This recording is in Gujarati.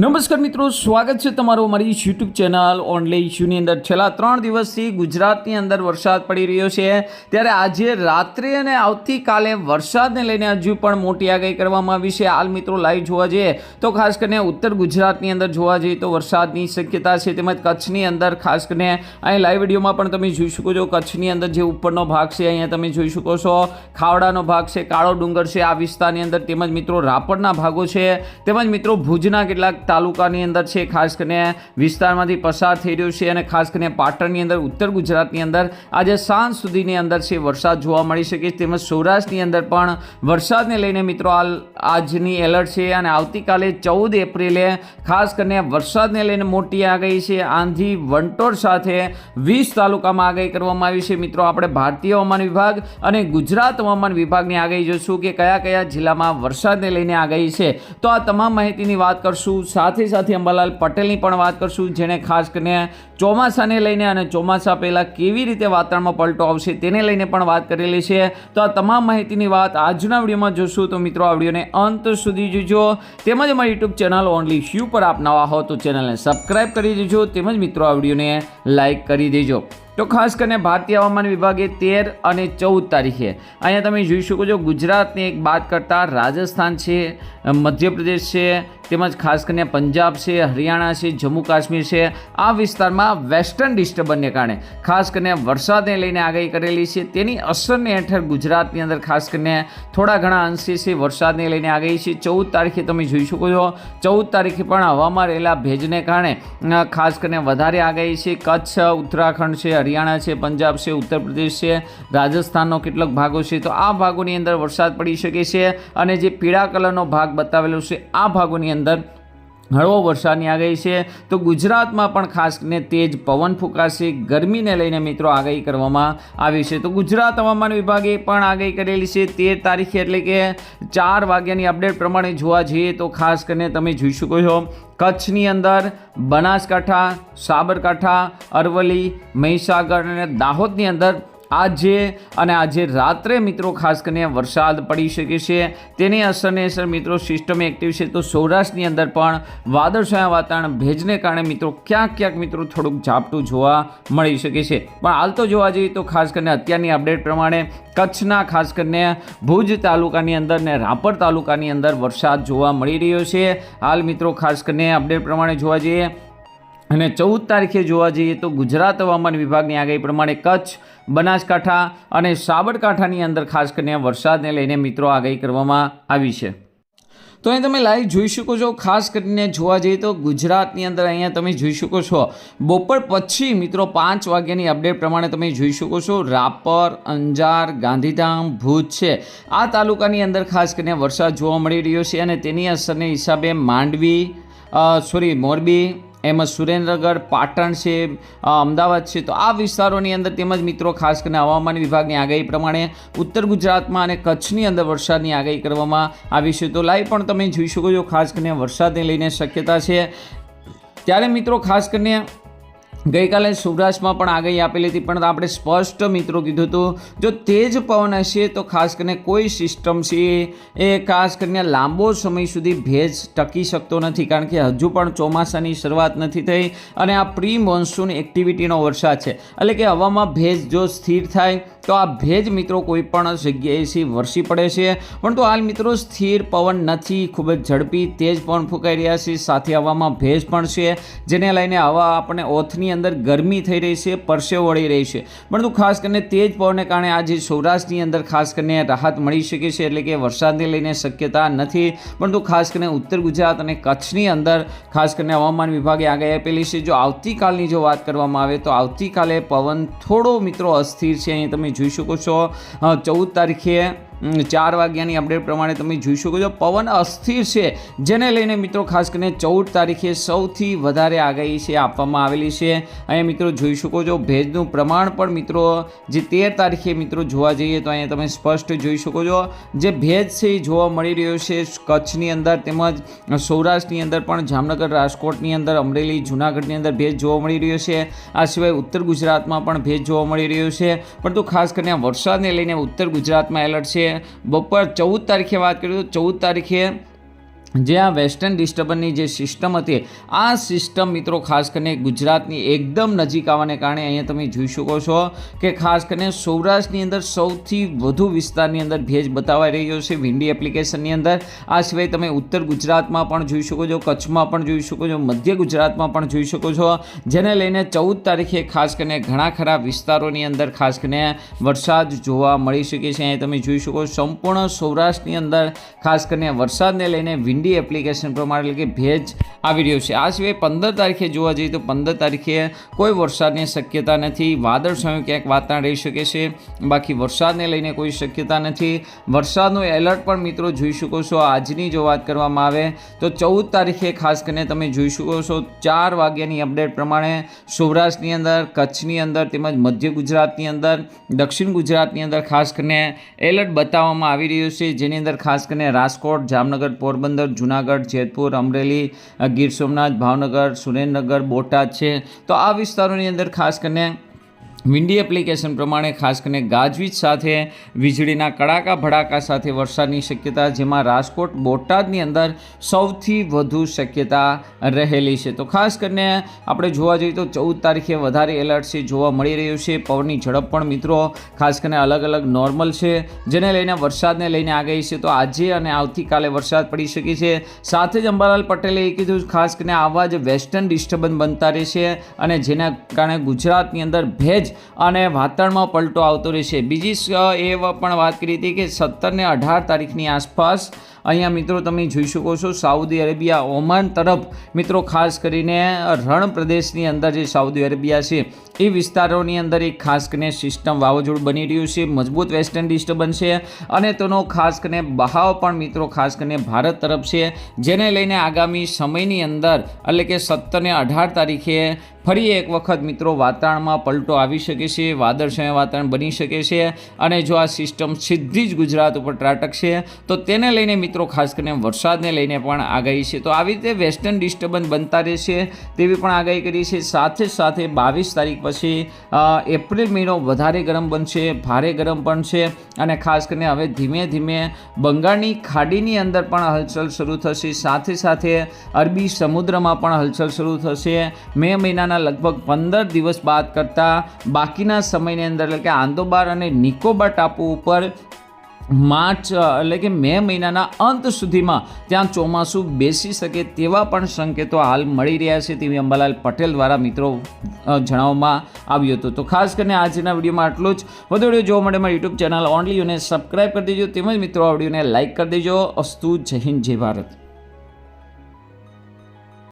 નમસ્કાર મિત્રો, સ્વાગત છે તમારું અમારી યુટ્યુબ ચેનલ ઓનલી ઇશ્યુની અંદર. છેલ્લા ત્રણ દિવસથી ગુજરાતની અંદર વરસાદ પડી રહ્યો છે. ત્યારે આજે રાત્રે અને આવતીકાલે વરસાદને લઈને હજુ પણ મોટી આગાહી કરવામાં આવી છે. હાલ મિત્રો, લાઈવ જોવા જઈએ તો ખાસ કરીને ઉત્તર ગુજરાતની અંદર જોવા જઈએ તો વરસાદની શક્યતા છે. તેમજ કચ્છની અંદર ખાસ કરીને અહીં લાઈવ વિડીયોમાં પણ તમે જોઈ શકો છો. કચ્છની અંદર જે ઉપરનો ભાગ છે, અહીંયા તમે જોઈ શકો છો. ખાવડાનો ભાગ છે, કાળો ડુંગર છે આ વિસ્તારની અંદર. તેમજ મિત્રો, રાપરના ભાગો છે. તેમજ મિત્રો, ભુજના કેટલાક તાલુકાની અંદર છે. ખાસ કરીને વિસ્તારમાંથી પસાર થઈ રહ્યું છે અને ખાસ કરીને પાટણની અંદર, ઉત્તર ગુજરાતની અંદર આજે સાંજ સુધીની અંદર છે વરસાદ જોવા મળી શકે છે. તેમજ સૌરાષ્ટ્રની અંદર પણ વરસાદને લઈને મિત્રો હાલ આજની એલર્ટ છે અને આવતીકાલે ચૌદ એપ્રિલે ખાસ કરીને વરસાદને લઈને મોટી આગાહી છે. આંધી વંટોળ સાથે વીસ તાલુકામાં આગાહી કરવામાં આવી છે. મિત્રો, આપણે ભારતીય હવામાન વિભાગ અને ગુજરાત હવામાન વિભાગની આગાહી જોશું કે કયા કયા જિલ્લામાં વરસાદને લઈને આગાહી છે. તો આ તમામ માહિતીની વાત કરશું. સાથે સાથે અંબાલાલ પટેલની પણ વાત કરશું, જેણે ખાસ કરીને ચોમાસાને લઈને અને ચોમાસા પહેલાં કેવી રીતે વાતાવરણમાં પલટો આવશે તેને લઈને પણ વાત કરેલી છે. તો આ તમામ માહિતીની વાત આજના વિડીયોમાં જોશું. તો મિત્રો, આ વિડીયોને અંત સુધી જોજો. તેમજ અમારી યુટ્યુબ ચેનલ ઓનલી શ્યુ પર આપ નવા હો તો ચેનલને સબસ્ક્રાઈબ કરી દેજો. તેમજ મિત્રો, આ વિડીયોને લાઇક કરી દેજો. તો ખાસ કરીને ભારતીય હવામાન વિભાગે તેર અને ચૌદ તારીખે અહીંયા તમે જોઈ શકો છો, ગુજરાતની એક બાદ કરતાં રાજસ્થાન છે, મધ્યપ્રદેશ છે તેમજ ખાસ કરીને પંજાબ છે, હરિયાણા છે, જમ્મુ કાશ્મીર છે, આ વિસ્તારમાં વેસ્ટર્ન ડિસ્ટર્બન્સને કારણે ખાસ કરીને વરસાદને લઈને આગાહી કરેલી છે. તેની અસરને હેઠળ ગુજરાતની અંદર ખાસ કરીને થોડા ઘણા અંશે છે વરસાદને લઈને આગાહી છે. ચૌદ તારીખે તમે જોઈ શકો છો. ચૌદ તારીખે પણ હવામાં રહેલા ભેજને કારણે ખાસ કરીને વધારે આગાહી છે. કચ્છ, ઉત્તરાખંડ છે, હરિયાણા છે, પંજાબ છે ઉત્તર પ્રદેશ છે, રાજસ્થાનનો કેટલાક ભાગો છે. તો આ ભાગોની અંદર વરસાદ પડી શકે છે અને જે પીળા કલરનો ભાગ બતાવેલો છે, આ ભાગોની અંદર હળવો વરસાદની આગાહી છે. તો ગુજરાતમાં પણ ખાસ કરીને તેજ પવન ફૂંકાશે. ગરમીને લઈને મિત્રો આગાહી કરવામાં આવી છે. તો ગુજરાત હવામાન વિભાગે પણ આગાહી કરેલી છે તેર તારીખે એટલે કે ચાર વાગ્યાની અપડેટ પ્રમાણે જોવા જઈએ તો ખાસ કરીને તમે જોઈ શકો છો કચ્છની અંદર બનાસકાંઠા, સાબરકાંઠા, અરવલ્લી, મહીસાગર અને દાહોદની અંદર આજે અને આજે રાત્રે મિત્રો ખાસ કરીને વરસાદ પડી શકે છે. તેની અસરને અસર મિત્રો સિસ્ટમ એક્ટિવ છે. તો સૌરાષ્ટ્રની અંદર પણ વાદળછાયા વાતાવરણ ભેજને કારણે મિત્રો ક્યાંક ક્યાંક મિત્રો થોડુંક ઝાપટું જોવા મળી શકે છે. પણ હાલ તો જોવા જઈએ તો ખાસ કરીને અત્યારની અપડેટ પ્રમાણે કચ્છના ખાસ કરીને ભુજ તાલુકાની અંદર ને રાપર તાલુકાની અંદર વરસાદ જોવા મળી રહ્યો છે. હાલ મિત્રો ખાસ કરીને અપડેટ પ્રમાણે જોવા જઈએ અને ચૌદ તારીખે જોવા જઈએ તો ગુજરાત હવામાન વિભાગની આગાહી પ્રમાણે કચ્છ, બનાસકાંઠા અને સાબરકાંઠાની અંદર ખાસ કરીને વરસાદને લઈને મિત્રો આગાહી કરવામાં આવી છે. તો અહીં તમે લાઈવ જોઈ શકો છો, ખાસ કરીને જોવા જઈએ તો ગુજરાતની અંદર અહીંયા તમે જોઈ શકો છો, બપોર પછી મિત્રો પાંચ વાગ્યાની અપડેટ પ્રમાણે તમે જોઈ શકો છો, રાપર, અંજાર, ગાંધીધામ, ભુજ છે. આ તાલુકાની અંદર ખાસ કરીને વરસાદ જોવા મળી રહ્યો છે અને તેની અસરને હિસાબે માંડવી સોરી મોરબી એમાં સુરેન્દ્રગઢ, પાટણ છે અમદાવાદ છે, તો આ વિસ્તારોની અંદર તેમજ મિત્રો ખાસ કરીને હવામાન વિભાગની આગાહી પ્રમાણે ઉત્તર ગુજરાતમાં અને કચ્છની અંદર વરસાદની આગાહી કરવામાં આવી છે. તો લાઈવ પણ તમે જોઈ શકો છો, ખાસ કરીને વરસાદને લઈને શક્યતા છે. ત્યારે મિત્રો ખાસ કરીને ગઈકાલે સૌરાષ્ટ્રમાં પણ આગાહી આપેલી હતી, પણ આપણે સ્પષ્ટ મિત્રો કીધું હતું, જો તેજ પવન હશે તો ખાસ કરીને કોઈ સિસ્ટમ છે એ ખાસ કરીને લાંબો સમય સુધી ભેજ ટકી શકતો નથી, કારણ કે હજુ પણ ચોમાસાની શરૂઆત નથી થઈ અને આ પ્રી મોન્સૂન એક્ટિવિટીનો વરસાદ છે. એટલે કે હવામાં ભેજ જો સ્થિર થાય, તો આ ભેજ મિત્રો કોઈ પણ જગ્યાએથી વરસી પડે છે. પણ તો હાલ મિત્રો સ્થિર પવન નથી, ખૂબ જ ઝડપી તેજ પવન ફૂંકાઈ રહ્યા છે, સાથે હવામાં ભેજ પણ છે, જેને લઈને હવા આપણે ઓથની અંદર ગરમી થઈ રહી છે, પરસેવો વળી રહી છે. પરંતુ ખાસ કરીને તેજ પવનને કારણે આજે સૌરાષ્ટ્રની અંદર ખાસ કરીને રાહત મળી શકે છે એટલે કે વરસાદને લઈને શક્યતા નથી. પરંતુ ખાસ કરીને ઉત્તર ગુજરાત અને કચ્છની અંદર ખાસ કરીને હવામાન વિભાગે આગાહી આપેલી છે, જો આવતીકાલની જો વાત કરવામાં આવે તો આવતીકાલે પવન થોડો મિત્રો અસ્થિર છે, અહીં તમે જોઈ શકો છો. ચૌદ તારીખે ચાર વાગ્યાની અપડેટ પ્રમાણે તમે જોઈ શકો છો. પવન અસ્થિર છે, જેને લઈને મિત્રો ખાસ કરીને ચૌદ તારીખે સૌથી વધારે આગાહી છે આપવામાં આવેલી છે. અહીંયા મિત્રો જોઈ શકો છો, ભેજનું પ્રમાણ પણ મિત્રો જે તેર તારીખે મિત્રો જોવા જઈએ તો અહીંયા તમે સ્પષ્ટ જોઈ શકો છો. જે ભેજ છે એ જોવા મળી રહ્યો છે, કચ્છની અંદર તેમજ સૌરાષ્ટ્રની અંદર પણ, જામનગર રાજકોટની અંદર, અમરેલી, જૂનાગઢની અંદર ભેજ જોવા મળી રહ્યો છે. આ સિવાય ઉત્તર ગુજરાતમાં પણ ભેજ જોવા મળી રહ્યો છે. પરંતુ ખાસ કરીને વરસાદને લઈને ઉત્તર ગુજરાતમાં એલર્ટ છે. બપોર ચૌદ તારીખે વાત કરીએ તો ચૌદ તારીખે જે આ વેસ્ટર્ન ડિસ્ટર્બન્સની જે સિસ્ટમ હતી, આ સિસ્ટમ મિત્રો ખાસ કરીને ગુજરાતની એકદમ નજીક આવવાને કારણે અહીંયા તમે જોઈ શકો છો કે ખાસ કરીને સૌરાષ્ટ્રની અંદર સૌથી વધુ વિસ્તારની અંદર ભેજ બતાવાઈ રહ્યો છે વિન્ડી એપ્લિકેશનની અંદર. આ સિવાય તમે ઉત્તર ગુજરાતમાં પણ જોઈ શકો છો, કચ્છમાં પણ જોઈ શકો છો, મધ્ય ગુજરાતમાં પણ જોઈ શકો છો. જેને લઈને ચૌદ તારીખે ખાસ કરીને ઘણા ખરા વિસ્તારોની અંદર ખાસ કરીને વરસાદ જોવા મળી શકે છે. અહીંયા તમે જોઈ શકો સંપૂર્ણ સૌરાષ્ટ્રની અંદર ખાસ કરીને વરસાદને લઈને વિન્ડી એપ્લિકેશન પ્રમાણે એટલે કે ભેજ આવી રહ્યો છે. આ સિવાય પંદર તારીખે જોવા જઈએ તો પંદર તારીખે કોઈ વરસાદની શક્યતા નથી. વાદળ છાયું ક્યાંક વાતાવરણ રહી શકે છે. બાકી વરસાદને લઈને કોઈ શક્યતા નથી. વરસાદનું એલર્ટ પણ મિત્રો જોઈ શકો છો. આજની જો વાત કરવામાં આવે તો ચૌદ તારીખે ખાસ કરીને તમે જોઈ શકો છો, ચાર વાગ્યાની અપડેટ પ્રમાણે સૌરાષ્ટ્રની અંદર, કચ્છની અંદર તેમજ મધ્ય ગુજરાતની અંદર, દક્ષિણ ગુજરાતની અંદર ખાસ કરીને એલર્ટ બતાવવામાં આવી રહ્યું છે. જેની અંદર ખાસ કરીને રાજકોટ, જામનગર, પોરબંદર જુનાગઢ, જેતપુર, અમરેલી, ગીર સોમનાથ, ભાવનગર, સુરેન્દ્રનગર, બોટાદ છે. તો આ વિસ્તારોની અંદર ખાસ કરીને વિન્ડી એપ્લિકેશન પ્રમાણે ખાસ કરીને ગાજવીજ સાથે, વીજળીના કડાકા ભડાકા સાથે વરસાદની શક્યતા, જેમાં રાજકોટ બોટાદની અંદર સૌથી વધુ શક્યતા રહેલી છે. તો ખાસ કરીને આપણે જોવા જઈએ તો ચૌદ તારીખે વધારે એલર્ટ છે, જોવા મળી રહ્યું છે. પવનની ઝડપ પણ મિત્રો ખાસ કરીને અલગ અલગ નોર્મલ છે. જેને લઈને વરસાદને લઈને આગાહી છે, તો આજે અને આવતીકાલે વરસાદ પડી શકે છે. સાથે જ અંબાલાલ પટેલે એ કીધું ખાસ કરીને આવા જ વેસ્ટર્ન ડિસ્ટર્બન્સ બનતા રહેશે અને જેના કારણે ગુજરાતની અંદર ભેજ અને વાતાવરણમાં પલટો આવતો રહેશે. બીજી એ પણ વાત કરી હતી કે સત્તર ને અઢાર તારીખની આસપાસ અહીંયા મિત્રો તમે જોઈ શકો છો સાઉદી અરેબિયા, ઓમાન તરફ મિત્રો ખાસ કરીને રણ પ્રદેશની અંદર જે સાઉદી અરેબિયા છે, એ વિસ્તારોની અંદર એક ખાસ કરીને સિસ્ટમ વાવાઝોડું બની રહ્યું છે, મજબૂત વેસ્ટર્ન ડિસ્ટર્બન્સ છે અને તેનો ખાસ કરીને બહાવ પણ મિત્રો ખાસ કરીને ભારત તરફ છે, જેને લઈને આગામી સમયની અંદર એટલે કે સત્તર ને અઢાર તારીખે ફરી એક વખત મિત્રો વાતાવરણમાં પલટો આવી શકે છે, વાદળછાયા વાતાવરણ બની શકે છે અને જો આ સિસ્ટમ સીધી જ ગુજરાત ઉપર ત્રાટકશે, તો તેને લઈને મિત્રો, ખાસ કરીને વરસાદને લઈને પણ આગાહી છે. તો આવી રીતે વેસ્ટર્ન ડિસ્ટર્બન્સ બનતા રહેશે તેવી પણ આગાહી કરી છે. સાથે સાથે બાવીસ તારીખ પછી એપ્રિલ મહિનો વધારે ગરમ બનશે, ભારે ગરમ પણ છે અને ખાસ કરીને હવે ધીમે ધીમે બંગાળની ખાડીની અંદર પણ હલચલ શરૂ થશે. સાથે સાથે અરબી સમુદ્રમાં પણ હલચલ શરૂ થશે. મે મહિનાના લગભગ પંદર દિવસ બાદ કરતાં બાકીના સમયની અંદર, એટલે કે આંદોબાર અને નિકોબાર ટાપુ ઉપર માર્ચ એટલે કે મે મહિનાના અંત સુધીમાં ત્યાં ચોમાસું બેસી શકે તેવા પણ સંકેતો હાલ મળી રહ્યા છે તેવી અંબાલાલ પટેલ દ્વારા મિત્રો જણાવવામાં આવ્યું હતું. તો ખાસ કરીને આજના વિડીયોમાં આટલું જ. વધુ વીડિયો જોવા માટે મારી યુટ્યુબ ચેનલ ઓનલી અને સબસ્ક્રાઈબ કરી દેજો. તેમજ મિત્રો, આ વિડીયોને લાઇક કરી દેજો. અસ્તુ જય હિન્દ, જય ભારત.